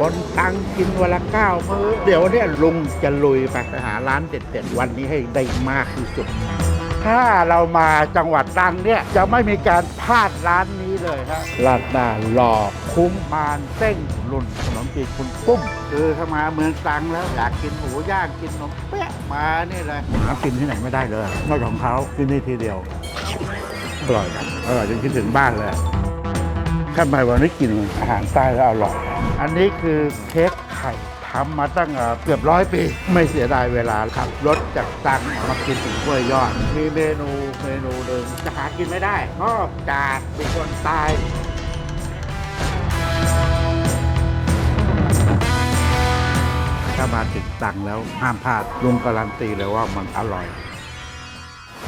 คนตังกินวันละเก้ามื้อ เดี๋ยวเนี่ยลุงจะลุยไปหาร้านเด็ดๆวันนี้ให้ได้มากที่สุด ถ้าเรามาจังหวัดตรังเนี่ย จะไม่มีการพลาดร้านนี้เลยครับลาดหน้าหล่อคุ้มมานเส้งรุ่นขนมจีนคุณปุ้ม คือถ้ามาเมืองตรังแล้ว อยากกินหมูย่างกินขนมเปี๊ยะมานี่เลยหากินที่ไหนไม่ได้เลยนอกจากของเขาที่นี่ทีเดียวอร่อยครับอร่อยจนคิดถึงบ้านเลย ทำไมวันนี้กินอาหารใต้แล้วอร่อย อันนี้คือเค้กไข่ทำมาตั้งเกือบร้อยปี ไม่เสียดายเวลาขับรถจากตังมากินถึงกล้วยยอด มีเมนูเมนูหนึ่งจะหากินไม่ได้นอกจากเป็นคนตายถ้ามาถึงตังแล้วห้ามพลาดลุงการันตีเลยว่ามันอร่อย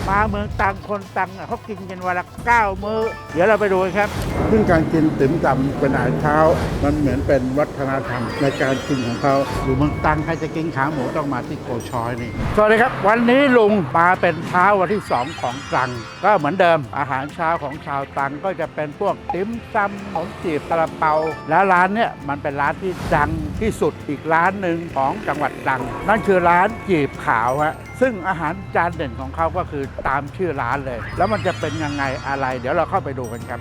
มาเมืองตังคนตังอะเขากินกันวันละเก้ามื้อ เดี๋ยวเราไปดูกันครับ ซึ่งการกินติ๋มซำเป็นอาหารเช้า มันเหมือนเป็นวัฒนธรรมในการกินของเขาอยู่เมืองตังใครจะกินขาหมูต้องมาที่โกชอยนี่สวัสดีครับ วันนี้ลุงมาเป็นเช้าวันที่ 2 ของตรัง ก็เหมือนเดิม อาหารเช้าของชาวตรังก็จะเป็นพวกติ๋มซำขนมจีบตะลาเปา และร้านเนี่ยมันเป็นร้านที่ดังที่สุดอีกร้านหนึ่งของจังหวัดตรัง นั่นคือร้านจีบขาวฮะ ซึ่งอาหารจานเด่นของเขาก็คือตามชื่อร้านเลย แล้วมันจะเป็นยังไงอะไร เดี๋ยวเราเข้าไปดูกันครับ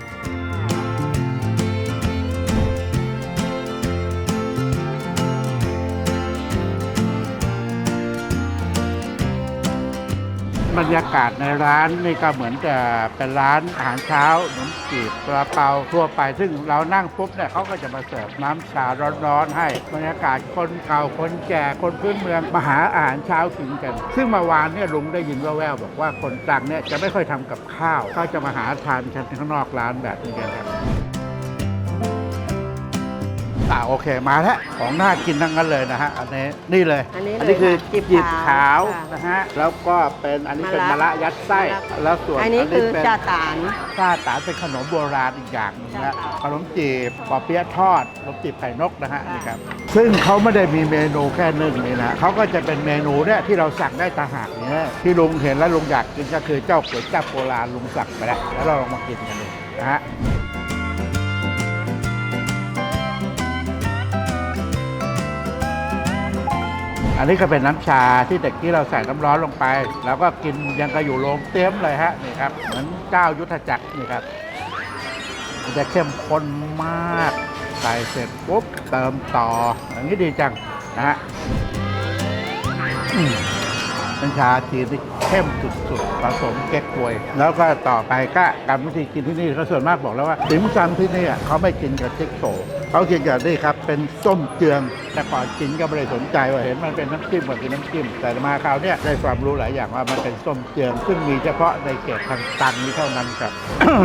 บรรยากาศในร้านนี่ก็เหมือนกับเป็นร้านอาหารเช้าขนมจีบกระเปาทั่วไป ซึ่งเรานั่งปุ๊บเนี่ยเขาก็จะมาเสิร์ฟน้ำชาร้อนๆ ให้บรรยากาศคนเก่าคนแก่คนพื้นเมืองมาหาอาหารเช้ากินกัน ซึ่งเมื่อวานเนี่ยลุงได้ยินแว่วๆบอกว่าคนตรังเนี่ยจะไม่ค่อยทำกับข้าวเขาจะมาหาทานกันข้างนอกร้านแบบนี้กันครับ อ่าโอเคมาแล้วของน่ากินทั้งนั้นเลยนะฮะอันนี้นี่เลยอันนี้นี้คือเลยค่ะจีบขาวค่ะนะฮะแล้วก็เป็นอันนี้เป็นมะมะระระยัดไส้มะระ แล้วส่วนอันนี้คือเป็นจ่าตาน ซาตานเป็นขนมโบราณอีกอย่างหนึงนะจ้าขนมจีบปอเปี๊ยะทอดขนมจีบไข่นกนะฮะค่ะ นี่ครับซึ่งเขาไม่ได้มีเมนูแค่นึ่งนี่นะเขาก็จะเป็นเมนูเนี่ยที่เราสั่งได้ตางหากเนี่ยที่ลุงเห็นแล้วลุงอยากกินก็คือเจ้าก๋วยจั๊บโบราณลุงสั่งไปแล้วแล้วเราลองมากินกันดูนะฮะ อันนี้ก็เป็นน้ำชาที่เด็กที่เราใส่น้ำร้อนลงไปแล้วก็กินยังก็อยู่โรงเตี้ยมเลยฮะนี่ครับ เหมือนเจ้ายุทธจักรนี่ครับมันจะเข้มข้นมากใส่เสร็จปุ๊บเติมต่ออย่างนี้ดีจังนะฮะอืมเป็นชาจีนที่เข้มสุดๆผสมเก๊กฮวย แล้วก็ต่อไปก็กรรมวิธีกินที่นี่เขาส่วนมากบอกแล้วว่าติ๋มซำที่นี่เขาไม่กินกับเจ๊กโถเขากินกับนี่ครับ เป็นส้มเจือง แต่ก่อนกินก็ไม่ได้สนใจว่าเห็นมันเป็นน้ำจิ้มก็คือน้ำจิ้ม แต่มาคราวนี้ได้ความรู้หลายอย่างว่ามันเป็นส้มเจืองซึ่งมีเฉพาะในเขตทางตังนี้เท่านั้นครับ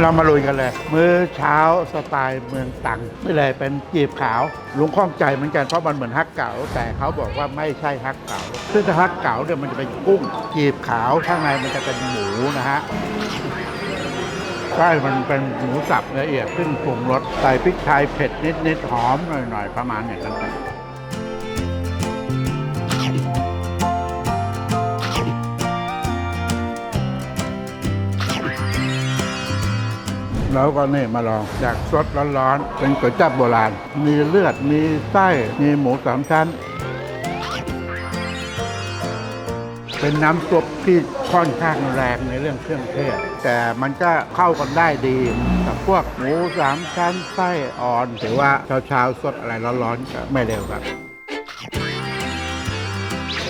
เรามาลุยกันเลย มื้อเช้าสไตล์เมืองตังนี่เลยเป็นจีบขาวลุงข้องใจเหมือนกันเพราะมันเหมือนฮักเก๋าแต่เขาบอกว่าไม่ใช่ฮักเก๋าซึ่งถ้าฮักเก๋าเนี่ยมันจะเป็นกุ้งจีบขาวข้างในมันจะเป็นหมูนะฮะใช่มันเป็นหมูสับละเอียดขึ้นปรุงรสใส่พริกไทยเผ็ดนิดๆหอมหน่อยๆประมาณอย่างนั้น แล้วก็นี่มาลองจากสดร้อนๆเป็นก๋วยจั๊บโบราณ มีเลือดมีไส้มีหมูสามชั้น เป็นน้ำซุปที่ค่อนข้างแรงในเรื่องเครื่องเทศ แต่มันก็เข้ากันได้ดีกับพวกหมูสามชั้นไส้อ่อน ถือว่าเช้าๆสดอะไรร้อนๆก็ไม่เร็วครับ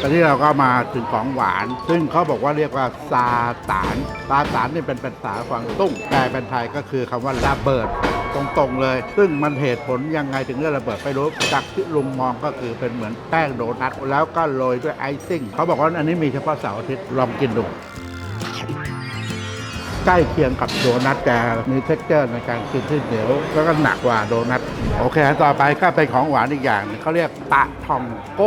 ตอนนี้เราก็มาถึงของหวาน ซึ่งเขาบอกว่าเรียกว่าซาตานซาตานนี่เป็นภาษากวางตุ้งแปลเป็นไทยก็คือคำว่าระเบิดตรงๆเลย ซึ่งมันเหตุผลยังไงถึงเรื่องระเบิดไม่รู้จากที่ลุงมองก็คือเป็นเหมือนแป้งโดนัทแล้วก็โรยด้วยไอซิ่งเขาบอกว่าอันนี้มีเฉพาะเสาร์อาทิตย์ลองกินดูใกล้เคียงกับโดนัทแต่มีเท็กเจอร์ในการกินที่เหนียวแล้วก็หนักกว่าโดนัท โอเคต่อไปก็เป็นของหวานอีกอย่างหนึ่งเขาเรียกปะทองโก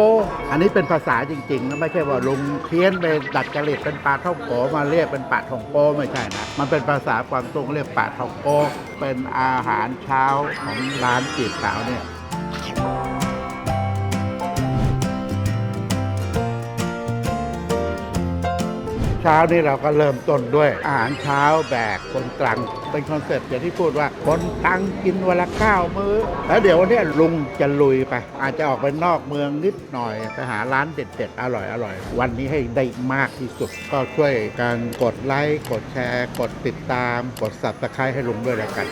อันนี้เป็นภาษาจริงๆนะไม่ใช่ว่าลุงเพี้ยนไปดัดจริตเป็นปลาท่องโกมาเรียกเป็นปะทองโกไม่ใช่นะ มันเป็นภาษาความตรงเรียกปะทองโก เป็นอาหารเช้าของร้านจีบสาวเนี่ย เช้านี่เราก็เริ่มต้นด้วย อาหารเช้าแบกคนตรัง เป็นคอนเซ็ปต์อย่างที่พูดว่าคนตรังกินวันละข้าวมื้อ แล้วเดี๋ยววันนี้ลุงจะลุยไป อาจจะออกไปนอกเมืองนิดหน่อยไปหาร้านเด็ดๆ อร่อยอร่อยวันนี้ให้ได้มากที่สุด ก็ช่วยการกดไลค์กดแชร์ กดติดตาม กด subscribe ให้ลุงด้วยแล้วกัน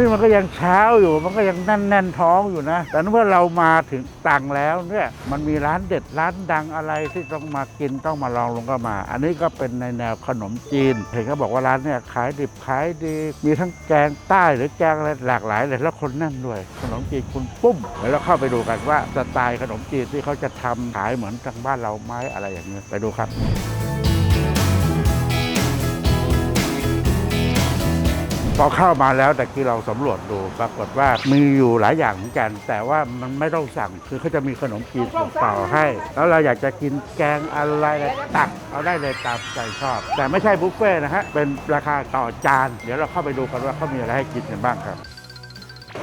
นี่มันก็ยังเช้าอยู่ มันก็ยังแน่นแน่นท้องอยู่นะ แต่เมื่อเรามาถึงตังแล้วเนี่ย มันมีร้านเด็ดร้านดังอะไรที่ต้องมากินต้องมาลองลงก็มา อันนี้ก็เป็นในแนวขนมจีน เห็นเขาบอกว่าร้านเนี่ยขายดิบขายดี มีทั้งแกงใต้หรือแกงอะไรหลากหลายเลยแล้วคนแน่นด้วย ขนมจีนคุณปุ้มเดี๋ยวเราเข้าไปดูกันว่าสไตล์ขนมจีนที่เขาจะทำขายเหมือนทางบ้านเราไหมอะไรอย่างเงี้ยไปดูครับ พอเข้ามาแล้วแต่กี้เราสำรวจดูปรากฏว่ามีอยู่หลายอย่างเหมือนกัน แต่ว่ามันไม่ต้องสั่งคือเขาจะมีขนมจีนเปล่าให้ แล้วเราอยากจะกินแกงอะไรตักเอาได้เลยตามใจชอบ แต่ไม่ใช่บุฟเฟ่ต์นะฮะเป็นราคาต่อจาน เดี๋ยวเราเข้าไปดูกันว่าเขามีอะไรให้กินกันบ้างครับ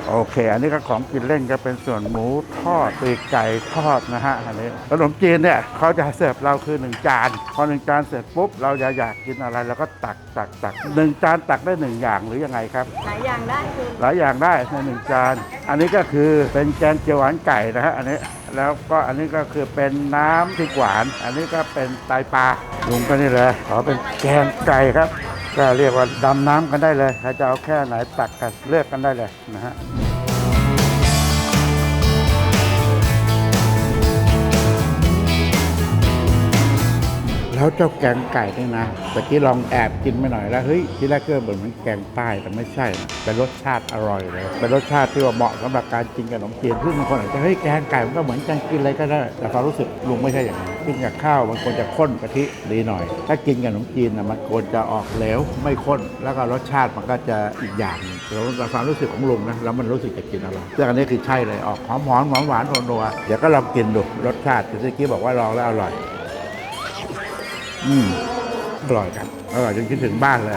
โอเค อันนี้ก็ของกินเล่นก็เป็นส่วนหมูทอดปีกไก่ทอดนะฮะอันนี้ขนมจีนเนี่ยเขาจะเสิร์ฟเราคือหนึ่งจานพอหนึ่งจานเสร็จปุ๊บเราจะอยากกินอะไรเราก็ตักตักตักหนึ่งจานตักได้หนึ่งอย่างหรือยังไงครับ หลายอย่างได้คือหลายอย่างได้ในหนึ่งจาน อันนี้ก็คือเป็นแกงเขียวหวานไก่นะฮะอันนี้แล้วก็อันนี้ก็คือเป็นน้ำที่หวาน อันนี้ก็เป็นไตปลาลุงก็นี่เลยขอเป็นแกงไก่ครับ ก็เรียกว่าดำน้ำกันได้เลยใครจะเอาแค่ไหนตักกันเลือกกันได้เลยนะฮะ แล้วเจ้าแกงไก่นี่นะตะกี้ลองแอบกินไปหน่อยแล้วเฮ้ยที่แรกก็เหมือนมือนแกงใต้แต่ไม่ใช่นะเป็นรสชาติอร่อยเลยเป็นรสชาติที่ว่าเหมาะสำหรับการกินกับขนมจีนซึ่งบางคนอาจจะเฮ้ยแกงไก่มันก็เหมือนการกินอะไรก็ได้แต่ความรู้สึกลุงไม่ใช่อย่างนั้นกินกับข้าวมันควรจะข้นกะทิดีหน่อย ถ้ากินกับขนมจีนนะมันควรจะออกเหลวไม่ข้นแล้วก็รสชาติมันก็จะอีกอย่างหนึ่งแต่ความรู้สึกของลุงนะแล้วมันรู้สึกจะกินอร่อยซึ่งอันนี้คือใช่เลยออกหอมหอมหวานหวานนัวเดี๋ยวก็ลองกินดูรสชาติที่เมื่อกี้บอกว่าลองแล้วอร่อย อืมอร่อยครับ อร่อยจนคิดถึงบ้านเลย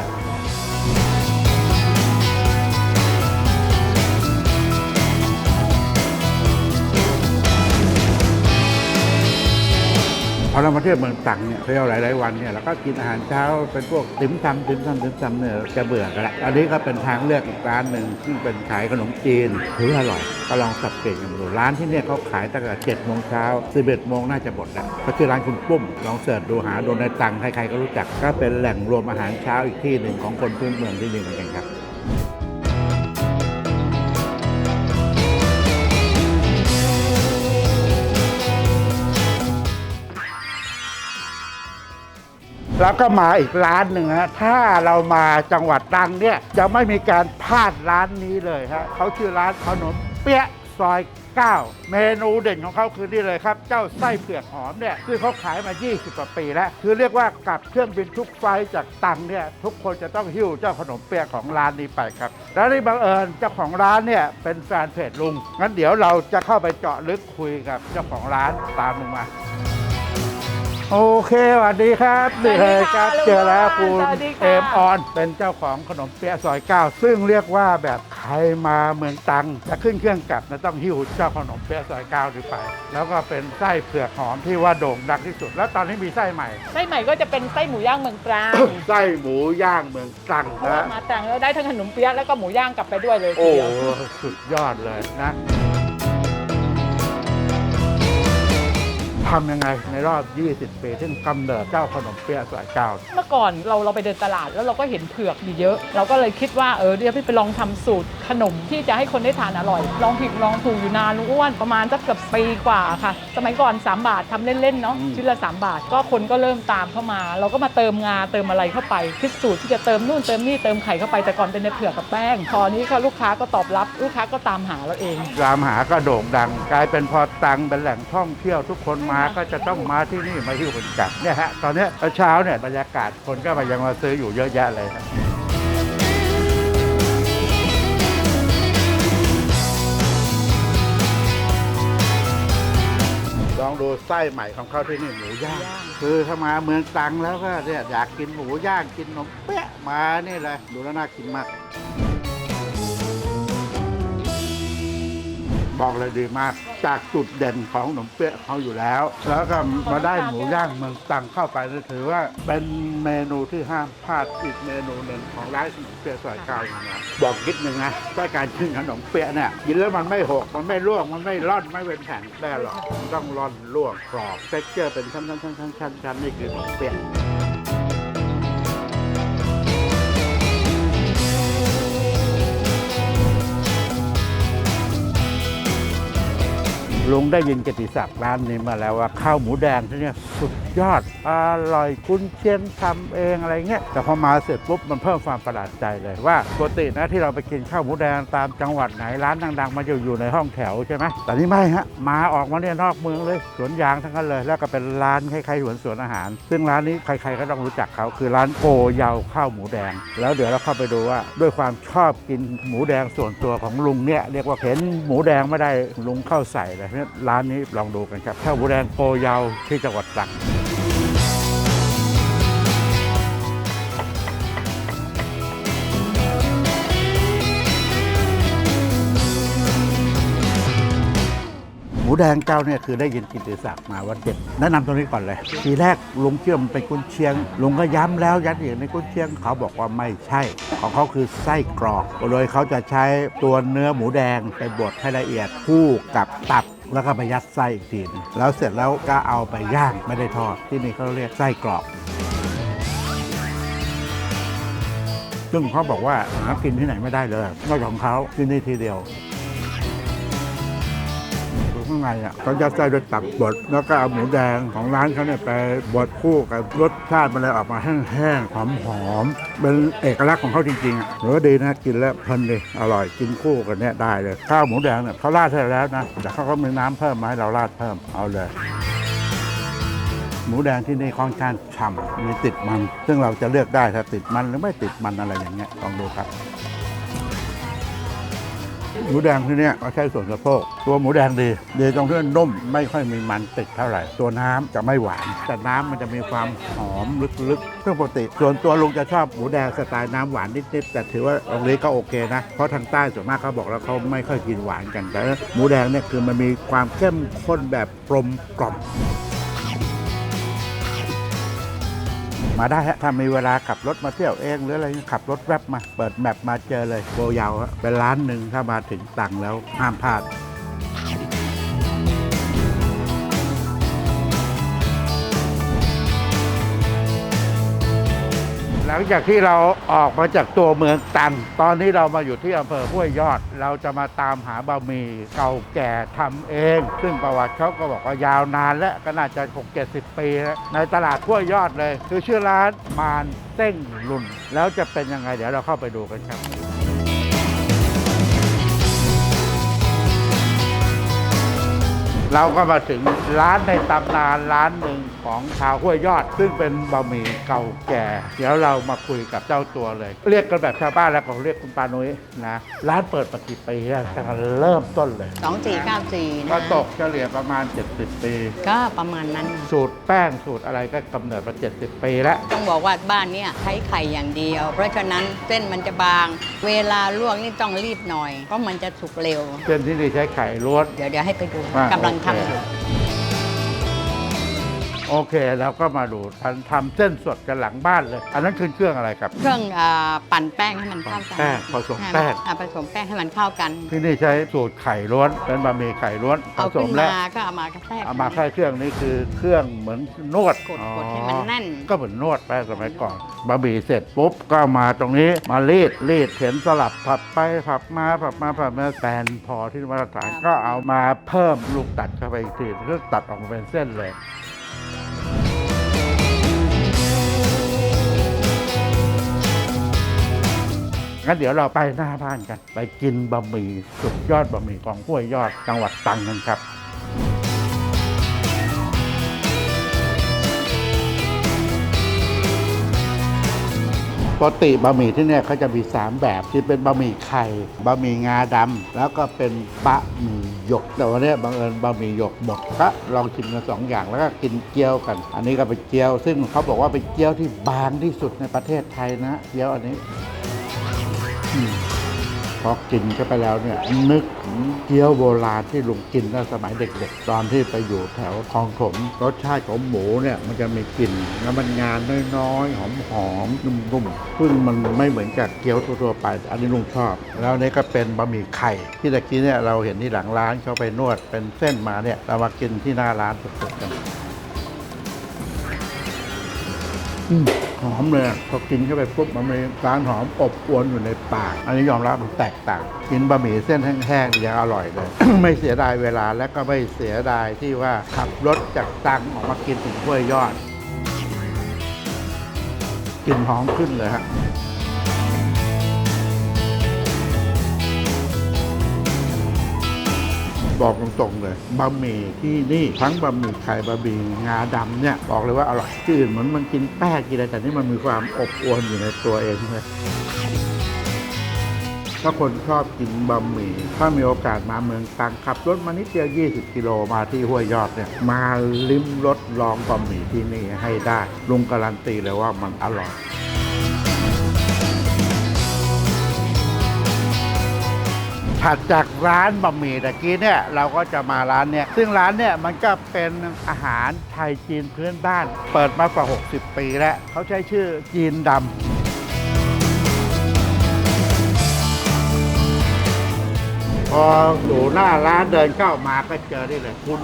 เรามาเที่ยวเมืองตรังเนี่ยเที่ยวหลาย ๆ วันเนี่ยเราก็กินอาหารเช้าเป็นพวกติ่มซำติ่มซำติ่มซำเนี่ยจะเบื่อกันละอันนี้ก็เป็นทางเลือกอีกร้านหนึ่งซึ่งเป็นขายขนมจีนถืออร่อยก็ลองสับเปลี่ยนกันดูร้านที่เนี่ยเขาขายตั้งแต่เจ็ดโมงเช้าสิบเอ็ดโมงน่าจะหมดแล้วก็คือร้านคุณปุ้มลองเสิร์ชดูหาโดูในตังใคร ๆ ก็รู้จักก็เป็นแหล่งรวมอาหารเช้าอีกที่หนึ่งของคนพื้นเมืองที่นี่เหมือนกันครับ แล้วก็มาอีกร้านหนึ่งฮะถ้าเรามาจังหวัดตรังเนี่ยจะไม่มีการพลาดร้านนี้เลยฮะเขาชื่อร้านขนมเปี๊ยะซอย 9 เมนูเด่นของเขาคือนี่เลยครับ เจ้าไส้เผือกหอมเนี่ยคือเขาขายมา 20กว่าปีแล้ว คือเรียกว่ากลับเครื่องบินทุกไฟจากตังเนี่ยทุกคนจะต้องหิ้วเจ้าขนมเปี๊ยะของร้านนี้ไปครับ แล้วนี่บังเอิญเจ้าของร้านเนี่ยเป็นแฟนเพจลุง งั้นเดี๋ยวเราจะเข้าไปเจาะลึกคุยกับเจ้าของร้านตามลุงมา โอเคสวัสดีครับนี่เลยครับสวัสดีค่ะเจอแล้วคุณสวัสดีค่ะเอมออน เป็นเจ้าของขนมเปี๊ยะซอยเก้าซึ่งเรียกว่าแบบใครมาเมืองตรังจะขึ้นเครื่องกลับนะต้องหิ้วเจ้าขนมเปี๊ยะซอยเก้าหรือไป แล้วก็เป็นไส้เผือกหอมที่ว่าโด่งดังที่สุด แล้วตอนนี้มีไส้ใหม่ ไส้ใหม่ก็จะเป็นไส้หมูย่างเมืองตรังไส้หมูย่างเมืองตรังเพราะว่านะมาตรังแล้วได้ทั้งขนมเปี๊ยะแล้วก็หมูย่างกลับไปด้วยเลยทีโอ้เดียวสุดยอดเลยนะ ทำยังไงในรอบ 20 ปีที่กำเนิดเจ้าขนมเปี๊ยะซอยเก้าเมื่อก่อนเราเราไปเดินตลาดแล้วเราก็เห็นเผือกอยู่เยอะ เราก็เลยคิดว่าเออเดี๋ยวพี่ไปลองทำสูตรขนมที่จะให้คนได้ทานอร่อย ลองผิดลองถูกอยู่นานลุงอ้วนประมาณสักเกือบปีกว่าค่ะ สมัยก่อน 3 บาททำเล่นๆเนาะอืมชิ้นละ 3 บาท ก็คนก็เริ่มตามเข้ามา เราก็มาเติมงาเติมอะไรเข้าไปคิดสูตรที่จะเติมนู่นเติมนี่เติมไข่เข้าไปแต่ก่อนเป็นในเผือกกับแป้งพอนี้ก็ลูกค้าก็ตอบรับลูกค้าก็ตามหาเราเองรามหาก็โด่งดัง กลายเป็นพอตังเป็นแหล่งท่องเที่ยวทุกคนมาก็จะต้องมาที่นี่มาที่คนกลับเนี่ยฮะตอนเนี้ยเช้าเนี่ยบรรยากาศคนก็มายังมาซื้ออยู่เยอะแยะเลยครับลองดูไส้ใหม่ของเขาที่นี่หมูย่างย่างคือถ้ามาเมืองตรังแล้วก็เนี่ยอยากกินหมูย่างกินขนมเปี๊ยะมานี่เลยดูแล้วน่ากินมาก บอกเลยดีมาก จากจุดเด่นของขนมเปี๊ยะเขาอยู่แล้ว แล้วก็มาได้หมูย่างเมืองตรังเข้าไปนี่ถือว่าเป็นเมนูที่ห้ามพลาดอีกเมนูหนึ่งของร้านขนมเปี๊ยะซอยเก้าอย่านะบอกนิดนึงนะว่าการกินขนมเปี๊ยะเนี่ยกินแล้วมันไม่หกมันไม่ร่วงมันไม่ร่อนไม่เป็นแผ่นได้หรอกต้องร่อนร่วงกรอบเท็กเจอร์เป็นชั้นชั้นชั้นชั้นชั้นชั้นนี่คือขนมเปี๊ยะ ลุงได้ยินกิติศักดิ์ร้านนี้มาแล้วว่าข้าวหมูแดงที่นี่สุดยอดอร่อยคุณเชียนทำเองอะไรเงี้ยแต่พอมาเสร็จปุ๊บมันเพิ่มความประหลาดใจเลยว่าปกตินะที่เราไปกินข้าวหมูแดงตามจังหวัดไหนร้านดังๆมันจะอยู่ในห้องแถวใช่ไหมแต่นี่ไม่ฮะมาออกมาเนี่ยนอกเมืองเลยสวนยางทั้งนั้นเลย แล้วก็เป็นร้านคล้ายๆสวนสวนอาหาร ซึ่งร้านนี้ใครๆก็ต้องรู้จักเขาคือร้านโกเยาข้าวหมูแดง แล้วเดี๋ยวเราเข้าไปดูว่า ด้วยความชอบกินหมูแดงส่วนตัวของลุงเนี่ยเรียกว่าเห็นหมูแดงไม่ได้ลุงเข้าใส่เลยราะฉะนั้นร้านนี้ลองดูกันครับข้าวหมูแดงโกยาวที่จังหวัดตรังหมูแดงเจ้าเนี่ยคือได้ยินกิตติศักดิ์มาว่าเด็ดแนะนำตรงนี้ก่อนเลย ทีแรกลุงเชื่อมเป็นกุนเชียงลุงก็ย้ำแล้วยัดอีกในกุนเชียงเขาบอกว่าไม่ใช่ ของเขาคือไส้กรอก โดยเขาจะใช้ตัวเนื้อหมูแดงไปบดให้ละเอียดคู่กับตับ แล้วก็ไปยัดไส้อีกทีนึงแล้วเสร็จแล้วก็เอาไปย่างไม่ได้ทอดที่นี่เขาเรียกไส้กรอบ ซึ่งเขาบอกว่าหากินที่ไหนไม่ได้เลยนอกจากของเขาที่นี่ทีเดียว ข้างในอะเขาจะใส่ด้วยตับบด แล้วก็เอาหมูแดงของร้านเขาเนี่ยไปบดคู่กับรสชาติมันเลยออกมาแห้งๆหอมๆเป็นเอกลักษณ์ของเขาจริงๆอะหรือว่าดีนะกินแล้วเพลินเลยอร่อยกินคู่กันเนี่ยได้เลยข้าวหมูแดงเนี่ยเขาราดให้แล้วนะแต่เขาก็มีน้ำเพิ่มมาให้เราราดเพิ่มเอาเลยหมูแดงที่นี่ค่อนข้างฉ่ำมีติดมัน ซึ่งเราจะเลือกได้ถ้าติดมันหรือไม่ติดมันอะไรอย่างเงี้ยลองดูครับ หมูแดงที่นี่ยเขาใช้ส่วนสะโพกตัวหมูแดงดี ดีตรงที่นุ่มไม่ค่อยมีมันติดเท่าไหร่ ตัวน้ำจะไม่หวาน แต่น้ำมันจะมีความหอมลึกๆซึ่งปกติ ส่วนตัวลุงจะชอบหมูแดงสไตล์น้ำหวานนิดๆแต่ถือว่าตรงนี้ก็โอเคนะ เพราะทางใต้ส่วนมากเขาบอกแล้วเขาไม่ค่อยกินหวานกันแต่หมูแดงเนี่ยคือมันมีความเข้มข้นแบบกลมกล่อม มาได้ฮะถ้ามีเวลาขับรถมาเที่ยวเองหรืออะไรขับรถแวบมา เปิดแมปมาเจอเลยโบยาวเป็นร้านหนึ่งถ้ามาถึงตังแล้วห้ามพลาด งจากที่เราออกมาจากตัวเมืองตัน ตอนนี้เรามาอยู่ที่อำเภอห้วยยอด เราจะมาตามหาบะหมี่เก่าแก่ทำเอง ซึ่งประวัติเขาก็บอกว่ายาวนานและก็น่าจะ6 70 ปีแล้วในตลาดห้วยยอดเลย คือชื่อร้านมานเต้งลุน แล้วจะเป็นยังไงเดี๋ยวเราเข้าไปดูกันครับ เราก็มาถึงร้านในตำนานร้านหนึ่งของชาวห้วยยอด ซึ่งเป็นบะหมี่เก่าแก่ เดี๋ยวเรามาคุยกับเจ้าตัวเลย เรียกกันแบบชาวบ้านแล้วก็เรียกคุณปานุ้ยนะร้านเปิดมากี่ปีแล้วตั้งแต่เริ่มต้นเลยสองสี่เก้าสี่นะก็ตกเฉลี่ยประมาณ 70 ปี ก็ประมาณนั้นน่ะสูตรแป้งสูตรอะไรก็กำเนิดมา 70 ปีแล้ว ต้องบอกว่าบ้านเนี้ยใช้ไข่อย่างเดียว เพราะฉะนั้นเส้นมันจะบาง เวลาลวกนี่ต้องรีบหน่อย เพราะมันจะสุกเร็ว เส้นที่นี่ใช้ไข่ล้วน เดี๋ยวเดี๋ยวให้ไปดูอะ กำลังโอเคทำอยู่ โอเคแล้วก็มาดูทำทำเส้นสดกันหลังบ้านเลย อันนั้นคือเครื่องอะไรครับ เครื่องอ่าปั่นแป้งให้มันเข้ากันแป้งผสมแป้งอ่าผสมแป้งให้มันเข้ากันที่นี่ใช้สูตรไข่ล้วน เป็นบะหมี่ไข่ล้วนผเอาสขึ้มนแล้วมาก็เอามากระแทกเอามาแค่เครื่องนี้คือเครื่องเหมือนนวดกดกดให้มันแน่น ก็เหมือนนวดไปสมัยก่อนบะหมี่เสร็จปุ๊บก็มาตรงนี้มารีดรีดเข็นสลับผัดไปผัดมาผัดมาผัดมาแปนพอที่มาตรฐานครับ ก็เอามาเพิ่มลูกตัดเข้าไปอีกทีก็ตัดออกมาเป็นเส้นเลย งั้นเดี๋ยวเราไปหน้าบ้านกัน ไปกินบะหมี่สุดยอดบะหมี่ของห้วยยอดจังหวัดตรังกันครับปกติบะหมี่ที่เนี่ยเขาจะมี 3 แบบที่เป็นบะหมี่ไข่บะหมี่งาดำแล้วก็เป็นบะหมี่หยก แต่วันนี้บังเอิญบะหมี่หยกหมดก็ลองชิมกันสองอย่างแล้วก็กินเกี๊ยวกัน อันนี้ก็เป็นเกี๊ยว ซึ่งเขาบอกว่าเป็นเกี๊ยวที่บางที่สุดในประเทศไทยนะเกี๊ยวอันนี้ พอกินเข้าไปแล้วเนี่ยนึกถึงเกี๊ยวโบราณที่ลุงกินตั้งสมัยเด็กๆ ตอนที่ไปอยู่แถวคลองถมรสชาติของหมูเนี่ยมันจะมีกลิ่นแล้วมันงานน้อยๆหอมๆนุ่มๆซึ่งมันไม่เหมือนกับเกี๊ยวทั่วๆไป อันนี้ลุงชอบ แล้วนี่ก็เป็นบะหมี่ไข่ ที่ตะกี้เนี่ยเราเห็นที่หลังร้านเขาไปนวดเป็นเส้นมาเนี่ยเรามากินที่หน้าร้านสดๆกันอืม หอมเลยอพอกินเข้าไปปุ๊บมันมีร้านหอมอบอวนอยู่ในปาก อันนี้ยอมรับมันแตกต่าง กินบะหมี่เส้นแห้งๆยังอร่อยเลย ไม่เสียดายเวลาและก็ไม่เสียดายที่ว่าขับรถจากตังออกมากินถึงห้วยยอดกลินหอมขึ้นเลยฮะ บอกตรงๆเลยบะหมี่ที่นี่ทั้งบะหมี่ไข่บะหมี่งาดำเนี่ยบอกเลยว่าอร่อยที่อื่นเหมือนมันกินแป้งกินอะไรแต่นี่มันมีความอบอวลอยู่ในตัวเองเลยถ้าคนชอบกินบะหมี่ถ้ามีโอกาสมาเมืองตังขับรถมานิดเดียว 20 กิโลมาที่ห้วยยอดเนี่ย มาลิ้มรสลองบะหมี่ที่นี่ให้ได้ลุงการันตีเลยว่ามันอร่อย ถัดจากร้านบะหมี่ตะกี้เนี่ยเราก็จะมาร้านเนี่ยซึ่งร้านเนี่ยมันก็เป็นอาหารไทยจีนพื้นบ้าน เปิดมากว่า 60 ปีแล้วเขาใช้ชื่อจีนดำพออยู่หน้าร้านเดินเข้ามาก็เจอได้เลย คุณ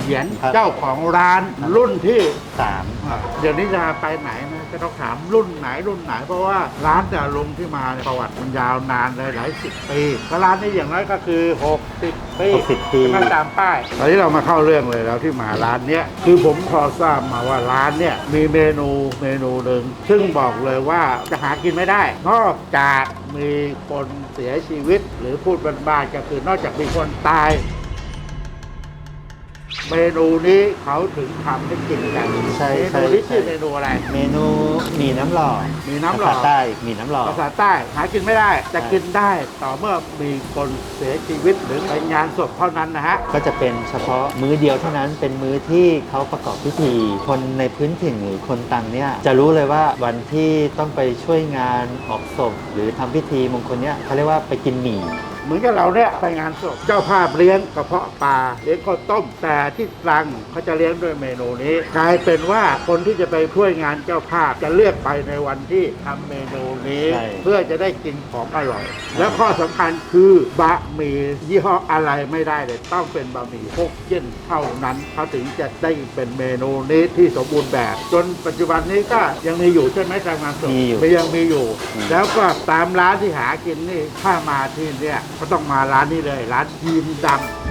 เหยียนครับเจ้าของร้านรุ่นที่สามอ่าเดี๋ยวนี้จะไปไหนนะ จะต้องถามรุ่นไหนรุ่นไหน เพราะว่าร้านแต่ลุงที่มาเนี่ยประวัติมันยาวนานเลยหลายสิบปีก็ร้านนี้อย่างน้อยก็คือ 60 ปี60ปีใช่ไหมตามป้ายตอนนี้เรามาเข้าเรื่องเลยแล้วที่มาร้านเนี้ยคือผมพอทราบมาว่าร้านเนี่ยมีเมนูเมนูหนึ่งซึ่งบอกเลยว่าจะหากินไม่ได้ นอกจากมีคนเสียชีวิต หรือพูดบ้านๆก็คือนอกจากมีคนตาย เมนูนี้เขาถึงทำให้กินกันใช่เมใช่นูนี้ใช่ ชื่อเมนูอะไร เมนูหมี่น้ำหล่อหมี่น้ำหล่อ ภาษาใต้หมี่น้ำหล่อ ภาษาใต้หากินไม่ได้จะใช่ กินได้ต่อเมื่อมีคนเสียชีวิตหรือไปงานศพเท่านั้นนะฮะ ก็จะเป็นเฉพาะมื้อเดียวเท่านั้นเป็นมื้อที่เขาประกอบพิธี คนในพื้นถิ่นหรือคนตังเนี่ยจะรู้เลยว่าวันที่ต้องไปช่วยงานออกศพหรือทำพิธีมงคลเนี่ยเขาเรียกว่าไปกินหมี่ เหมือนกับเราเนี่ยไปงานศพเจ้าภาพเลี้ยงกระเพาะปลาเลี้ยงข้าวต้ม แต่ที่ตรังเขาจะเลี้ยงด้วยเมนูนี้ กลายเป็นว่าคนที่จะไปช่วยงานเจ้าภาพจะเลือกไปในวันที่ทำเมนูนี้ ใช่ เพื่อจะได้กินของอร่อย แล้วข้อสำคัญคือบะหมี่ยี่ห้ออะไรไม่ได้เลย ต้องเป็นบะหมี่ฮกเกี้ยนเท่านั้นเขาถึงจะได้เป็นเมนูนี้ที่สมบูรณ์แบบ จนปัจจุบันนี้ก็ยังมีอยู่ใช่ไหมทางงานศพมีอยู่มียังมีอยู่อืมแล้วก็ตามร้านที่หากินนี่ถ้ามาที่เนี่ยก็ต้องมาร้านนี้เลย ร้านจีนดำ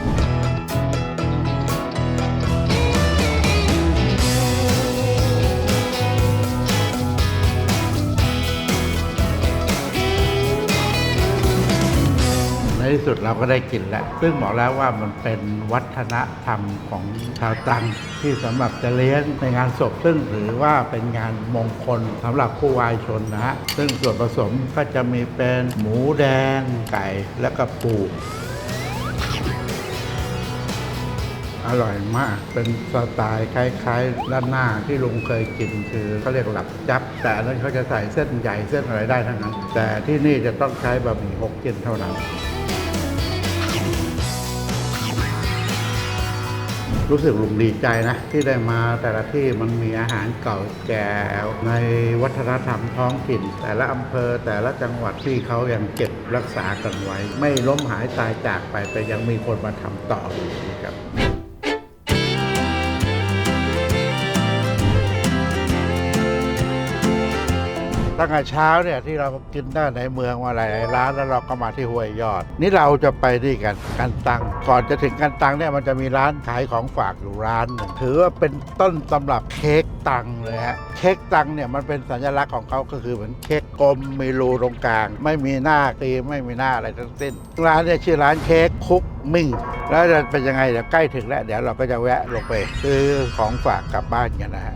ที่สุดเราก็ได้กินแล้ว ซึ่งบอกแล้วว่ามันเป็นวัฒนธรรมของชาวตรังที่สำหรับจะเลี้ยงในงานศพ ซึ่งถือว่าเป็นงานมงคลสำหรับผู้วายชนนะฮะ ซึ่งส่วนผสมก็จะมีเป็นหมูแดงไก่และก็ปูอร่อยมาก เป็นสไตล์คล้ายๆด้านหน้าที่ลุงเคยกินคือเขาเรียกหลับจับ แต่อันนั้นเขาจะใส่เส้นใหญ่เส้นอะไรได้ทั้งนั้น แต่ที่นี่จะต้องใช้บะหมี่หกเกี้นเท่านั้น รู้สึกลุงดีใจนะ ที่ได้มาแต่ละที่มันมีอาหารเก่าแก่ในวัฒนธรรมท้องถิ่น แต่ละอำเภอแต่ละจังหวัดที่เขายังเก็บรักษากันไว้ ไม่ล้มหายตายจากไปแต่ยังมีคนมาทำต่ออยู่ครับ ตั้งแต่เช้าเนี่ยที่เรากินได้ในเมืองมาหลายร้านแล้วเราก็มาที่ห้วยยอด นี่เราจะไปที่กันกันตังก่อนจะถึงกันตังเนี่ยมันจะมีร้านขายของฝากอยู่ร้านหนึ่งถือว่าเป็นต้นตำรับเค้กตังเลยฮะเค้กตังเนี่ยมันเป็นสัญลักษณ์ของเขาก็คือเหมือนเค้กกลมมีรูตรงกลาง ไม่มีหน้าตีไม่มีหน้าอะไรทั้งสิ้น ร้านเนี่ยชื่อร้านเค้กคุกมิ่งแล้วจะเป็นยังไงเดี๋ยวใกล้ถึงแล้วเดี๋ยวเราก็จะแวะลงไปซื้อของฝากกลับบ้านกันนะฮะ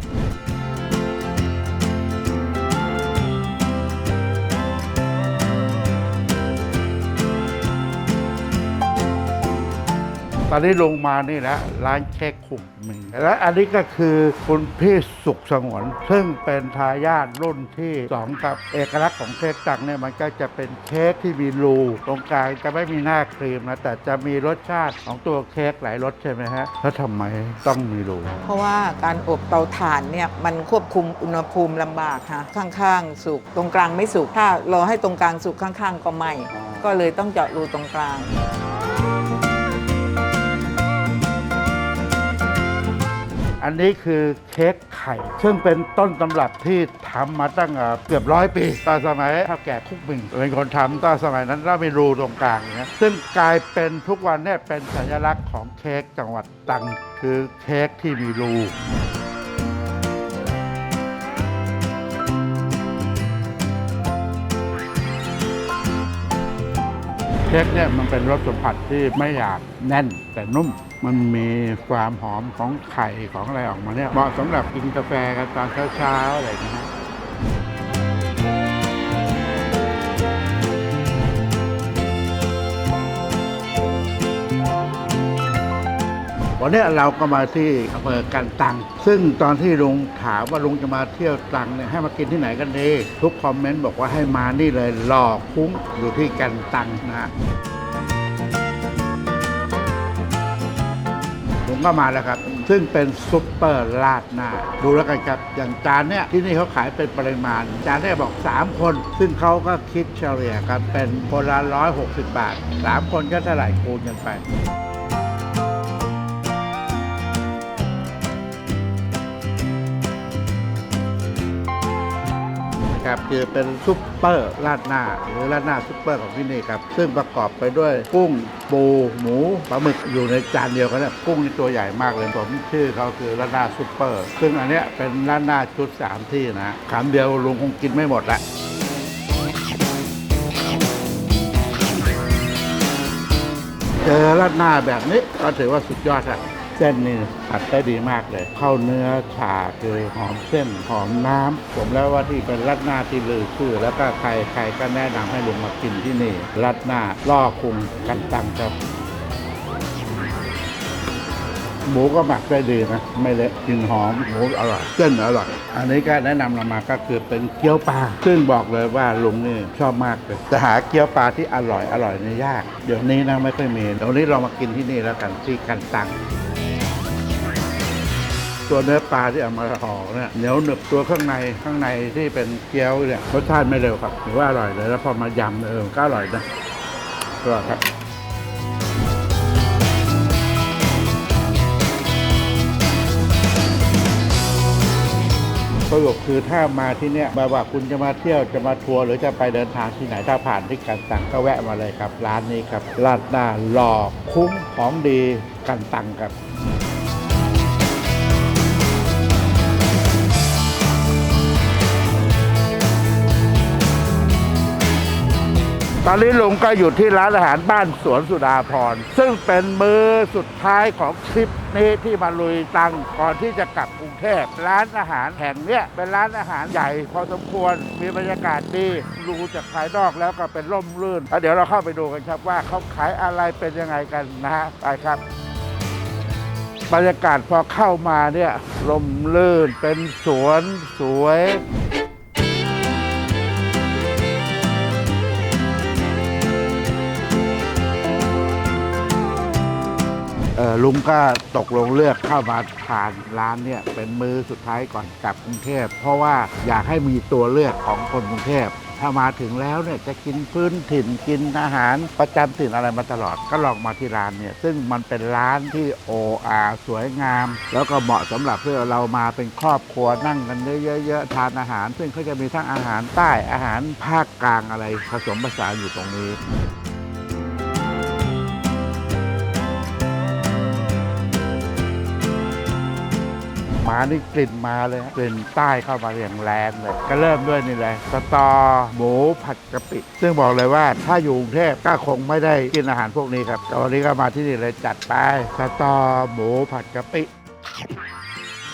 ตอนนี้ลงมานี่แหละร้านเค้กขุมหมิงและอันนี้ก็คือคุณพี่สุขสงวน ซึ่งเป็นทายาทรุ่นที่สองกับเอกลักษณ์ของเค้กตังเนี่ยมันก็จะเป็นเค้กที่มีรูตรงกลางจะไม่มีหน้าครีมนะแต่จะมีรสชาติของตัวเค้กหลายรสใช่ไหมฮะแล้วทำไมต้องมีรู เพราะว่าการอบเตาถ่านเนี่ยมันควบคุมอุณหภูมิลำบากค่ะข้างๆ สุกตรงกลางไม่สุกถ้ารอให้ตรงกลางสุกข้าง ๆ ก็ไม่ ก็เลยต้องเจาะรูตรงกลาง อันนี้คือเค้กไข่ ซึ่งเป็นต้นตำรับที่ทำมาตั้งเอ่เกือบร้อยปีตอนสมัยเท่าแก่คุกมิงเป็นคนทำตอนสมัยนั้นแล้วมีรูตรงกลางนะซึ่งกลายเป็นทุกวันเนี่ยเป็นสัญลักษณ์ของเค้กจังหวัดตรัง คือเค้กที่มีรู เค้กเนี่ยมันเป็นรสสัมผัสที่ไม่อยากแน่นแต่นุ่ม มันมีความหอมของไข่ของอะไรออกมาเนี่ยเหมาะสำหรับกินกาแฟกันตอนเช้าๆอะไรอย่างเงี้ย วันนี้เราก็มาที่อำเภอกันตัง ซึ่งตอนที่ลุงถามว่าลุงจะมาเที่ยวตังเนี่ยให้มากินที่ไหนกันดี ทุกคอมเมนต์บอกว่าให้มานี่เลยหลอกคุ้มอยู่ที่กันตังนะฮะผมก็มาแล้วครับ ซึ่งเป็นซุปเปอร์ราดหน้า ดูแล้วกันครับ อย่างจานเนี้ยที่นี่เขาขายเป็นปริมาณ จานเนี้ยบอก 3 คน ซึ่งเขาก็คิดเฉลี่ยกันเป็นคนละ160 บาท 3 คนก็เท่าไหร่คูณกันไป ครับคือเป็นซุปเปอร์ราดหน้าหรือราดหน้าซุปเปอร์ของที่นี่ครับซึ่งประกอบไปด้วยกุ้งปูหมูปลาหมึกอยู่ในจานเดียวกันเนี่ยกุ้งนี่ตัวใหญ่มากเลยผมชื่อเขาคือราดหน้าซุปเปอร์ ซึ่งอันเนี้ยเป็นราดหน้าชุดสามที่นะคำเดียวลุงคงกินไม่หมดละเจอราดหน้าแบบนี้ก็ถือว่าสุดยอดครับ เส้นนี่ผัดได้ดีมากเลย เข้าเนื้อฉ่าคือหอมเส้นหอมน้ำผมแล้วว่าที่เป็นราดหน้าที่ลือชื่อ แล้วก็ใครใครก็แนะนำให้ลุงมากินที่นี่ราดหน้าล่อคุงกันตังครับหมูก็หมักได้ดีนะไม่เละกลินหอมหมูอร่อยเส้นอร่อยอันนี้ก็แนะนำเรามาก็คือเป็นเกี๊ยวปลาซึ่งบอกเลยว่าลุงนี่ชอบมากเลยจะหาเกี๊ยวปลาที่อร่อยอร่อยนี่ยาก เดี๋ยวนี้นะไม่ค่อยมีเดี๋ยวนี้เรามากินที่นี่แล้วกันที่กันตัง ตัวเนื้อปลาที่เอามาห่อเนี่ยเหนียวหนึบตัวข้างในข้างในที่เป็นเกี๊ยวเนี่ยรสชาติไม่เร็วครับถือว่าอร่อยเลยแล้วพอมายำเออก็อร่อยนะก็ครับสรุปคือถ้ามาที่เนี่ยไม่ว่าคุณจะมาเที่ยวจะมาทัวร์หรือจะไปเดินทางที่ไหนถ้าผ่านที่กันตังก็แวะมาเลยครับ ร้านนี้ครับลาดหน้าหล่อคุ้มของดีกันตังครับ ตอนนี้ลุงก็อยู่ที่ร้านอาหารบ้านสวนสุดาพรณ์ซึ่งเป็นมือสุดท้ายของทริปนี้ที่มาลุยตังก่อนที่จะกลับกรุงเทพร้านอาหารแห่งเนี้ยเป็นร้านอาหารใหญ่พอสมควรมีบรรยากาศดีดูจากภายนอกแล้วก็เป็นร่มรื่นแล้วเดี๋ยวเราเข้าไปดูกันครับว่าเขาขายอะไรเป็นยังไงกันนะฮะไปครับบรรยากาศพอเข้ามาเนี่ยลมลื่นเป็นสวนสวย ลุงก็ตกลงเลือกเข้ามาทานร้านเนี่ยเป็นมื้อสุดท้ายก่อนกลับกรุงเทพเพราะว่าอยากให้มีตัวเลือกของคนกรุงเทพถ้ามาถึงแล้วเนี่ยจะกินพื้นถิ่นกินอาหารประจำถิ่นอะไรมาตลอดก็ลองมาที่ร้านเนี่ยซึ่งมันเป็นร้านที่โออาสวยงาม แล้วก็เหมาะสำหรับเพื่อเรามาเป็นครอบครัวนั่งกันเยอะๆทานอาหาร ซึ่งเขาจะมีทั้งอาหารใต้อาหารภาคกลางอะไรผสมผสานอยู่ตรงนี้ มานี่กลิ่นมาเลยฮะกลิ่นใต้เข้ามาอย่างแรงเลย ก็เริ่มด้วยนี่เลยสตอหมูผัดกะปิ ซึ่งบอกเลยว่าถ้าอยู่กรุงเทพก็คงไม่ได้กินอาหารพวกนี้ครับแต่วันนี้ก็มาที่นี่เลยจัดไปสตอหมูผัดกะปิ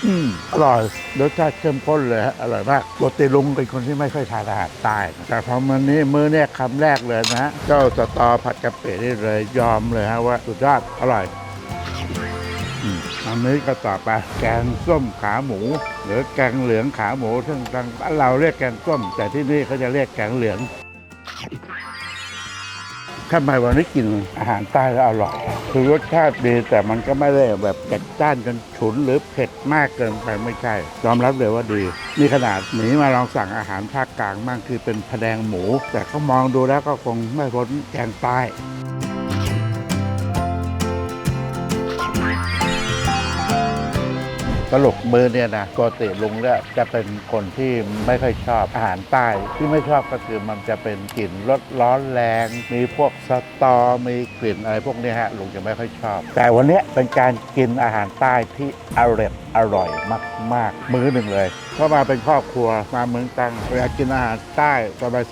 อืมอร่อยรสชาติเข้มข้นเลยฮะอร่อยมากปกติลุงเป็นคนที่ไม่ค่อยทานอาหารใต้นะแต่พอมันนี้มื้อเนี่ยคำแรกเลยนะฮะเจ้าสตอผัดกะปินี่เลยยอมเลยฮะว่าสุดยอดอร่อย อืมันนี้ก็ต่อไปแกงส้มขาหมู หรือแกงเหลืองขาหมูซึ่งทางบ้านเราเรียกแกงส้ม แต่ที่นี่เขาจะเรียกแกงเหลืองทำไมวันนี้กินอาหารใต้แล้วอร่อย คือรสชาติดีแต่มันก็ไม่ได้แบบจัดจ้านจนฉุนหรือเผ็ดมากเกินไปไม่ใช่ยอมรับเลยว่าดีนี่ขนาดหนีมาลองสั่งอาหารภาคกลางบ้างคือเป็นพะแดงหมู แต่เขามองดูแล้วก็คงไม่พ้นแกงใต้ หลกมือเนี่ยนะปกติลุงเนี่ยจะเป็นคนที่ไม่ค่อยชอบอาหารใต้ ที่ไม่ชอบก็คือมันจะเป็นกลิ่นรสร้อนแรง มีพวกสตอมีกลิ่นอะไรพวกนี้ฮะลุงจะไม่ค่อยชอบ แต่วันนี้เป็นการกินอาหารใต้ที่อร่อย อร่อยมาก ๆ มื้อหนึ่งเลยเข้ามาเป็นครอบครัวมาเมืองตังเวลากินอาหารใต้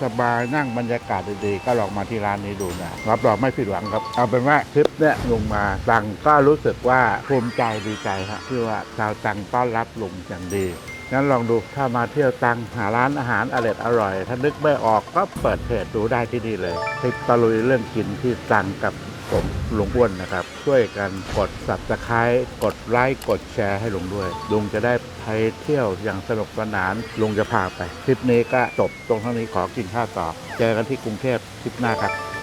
สบายๆนั่งบรรยากาศดีๆ ก็ลองมาที่ร้านนี้ดูนะรับรองไม่ผิดหวังครับ เอาเป็นว่าทริปเนี่ยลุงมาตังก็รู้สึกว่าภูมิใจดีใจครับที่ว่าชาวตังต้อนรับลุงอย่างดีงั้นลองดูถ้ามาเที่ยวตังหาร้านอาหารอร่อยอร่อย ถ้านึกไม่ออกก็เปิดเพจดูได้ที่นี่เลยคลิปตะลุยเรื่องกินที่ตังกับผมลุงอ้วนนะครับ ช่วยกันกด subscribe กดไลค์กดแชร์ให้ลุงด้วย ลุงจะได้ไปเที่ยวอย่างสนุกสนาน ลุงจะพาไป คลิปนี้ก็จบตรงเท่านี้ขอกินข้าวต่อ เจอกันที่กรุงเทพคลิปหน้าครับ